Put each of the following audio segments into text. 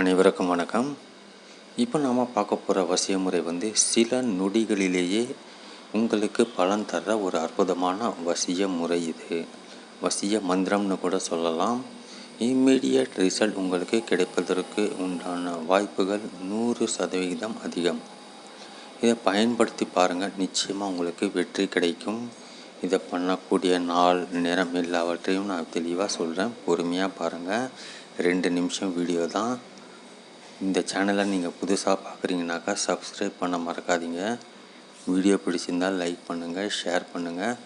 அனைவருக்கும் வணக்கம். இப்போ நாம் பார்க்க போகிற வசிய முறை வந்து சில நொடிகளிலேயே உங்களுக்கு பலன் தர்ற ஒரு அற்புதமான வசிய முறை இது. வசிய மந்திரம்னு கூட சொல்லலாம். இம்மீடியட் ரிசல்ட் உங்களுக்கு கிடைப்பதற்கு உண்டான வாய்ப்புகள் நூறு சதவிகிதம் அதிகம். இதை பயன்படுத்தி பாருங்கள் நிச்சயமாக உங்களுக்கு வெற்றி கிடைக்கும். இதை பண்ணக்கூடிய நாள் நேரம் எல்லாவற்றையும் நான் தெளிவாக சொல்கிறேன் பொறுமையாக பாருங்கள் ரெண்டு நிமிஷம் வீடியோ தான். இந்த சேனலை நீங்கள் புதுசாக பார்க்குறீங்கனாக்கா சப்ஸ்கிரைப் பண்ண மறக்காதீங்க. வீடியோ பிடிச்சிருந்தால் லைக் பண்ணுங்கள் ஷேர் பண்ணுங்கள்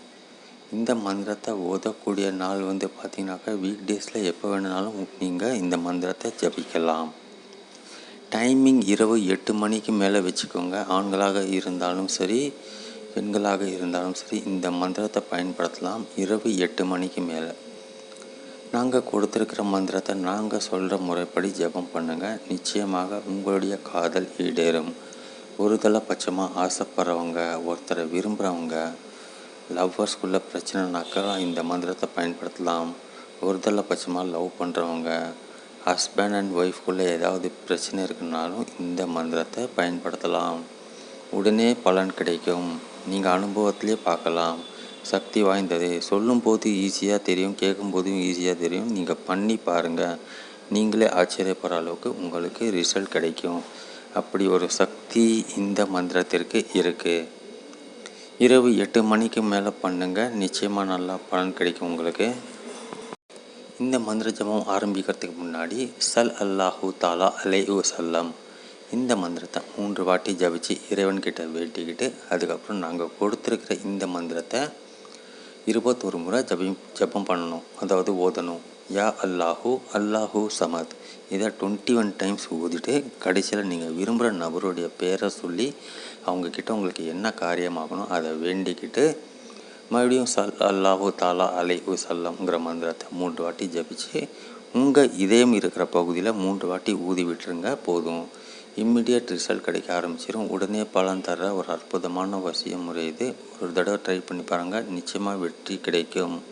இந்த மந்திரத்தை ஓதக்கூடிய நாள் வந்து பார்த்தீங்கன்னாக்கா வீக் டேஸில் எப்போ வேணுனாலும் நீங்கள் இந்த மந்திரத்தை ஜபிக்கலாம். டைமிங் இரவு எட்டு மணிக்கு மேலே வச்சுக்கோங்க. ஆண்களாக இருந்தாலும் சரி பெண்களாக இருந்தாலும் சரி இந்த மந்திரத்தை பயன்படுத்தலாம் இரவு எட்டு மணிக்கு மேலே. நாங்கள் கொடுத்துருக்கிற மந்திரத்தை நாங்கள் சொல்கிற முறைப்படி ஜெபம் பண்ணுங்கள் நிச்சயமாக உங்களுடைய காதல் ஈடேறும். ஒரு பட்சமாக ஆசைப்படுறவங்க ஒருத்தரை விரும்புகிறவங்க லவ்வர்ஸ்குள்ளே பிரச்சனைனாக்கா இந்த மந்திரத்தை பயன்படுத்தலாம். ஒரு பட்சமாக லவ் பண்ணுறவங்க ஹஸ்பண்ட் அண்ட் ஒய்ஃப்குள்ளே ஏதாவது பிரச்சனை இருக்குனாலும் இந்த மந்திரத்தை பயன்படுத்தலாம். உடனே பலன் கிடைக்கும். நீங்கள் அனுபவத்திலே பார்க்கலாம். சக்தி வாய்ந்தது. சொல்லும்போது ஈஸியாக தெரியும் கேட்கும்போதும் ஈஸியாக தெரியும். நீங்கள் பண்ணி பாருங்கள் நீங்களே ஆச்சரியப்படுற அளவுக்கு உங்களுக்கு ரிசல்ட் கிடைக்கும். அப்படி ஒரு சக்தி இந்த மந்திரத்திற்கு இருக்குது இரவு எட்டு மணிக்கு மேலே பண்ணுங்கள் நிச்சயமாக நல்லா பலன் கிடைக்கும் உங்களுக்கு. இந்த மந்திர ஜபம் ஆரம்பிக்கிறதுக்கு முன்னாடி சல் அல்லாஹூ தாலா அலை சல்லம் இந்த மந்திரத்தை மூன்று வாட்டி ஜபிச்சு இறைவன்கிட்ட வேட்டிக்கிட்டு அதுக்கப்புறம் நாங்கள் கொடுத்துருக்கிற இந்த மந்திரத்தை இருபத்தொரு முறை ஜபம் ஜபம் பண்ணணும். அதாவது ஓதணும். யா அல்லாஹூ அல்லாஹூ சமத். இதை டுவெண்ட்டி ஒன் டைம்ஸ் ஊதிட்டு கடைசியில் நீங்கள் விரும்புகிற நபருடைய பேரை சொல்லி அவங்கக்கிட்ட உங்களுக்கு என்ன காரியமாகணும் அதை வேண்டிக்கிட்டு மறுபடியும் சல் அல்லாஹூ தாலா அலை உ சல்லம்ங்கிற மந்திரத்தை மூன்று வாட்டி ஜபிச்சு உங்கள் இதயம் இருக்கிற பகுதியில் மூன்று வாட்டி ஊதி விட்டுருங்க போதும். இம்மிடியட் ரிசல்ட் கிடைக்க ஆரம்பிச்சிடும் உடனே பலன் தர ஒரு அற்புதமான வசிய முறை இது. ஒரு தடவை ட்ரை பண்ணி பாருங்கள் நிச்சயமாக வெற்றி கிடைக்கும்.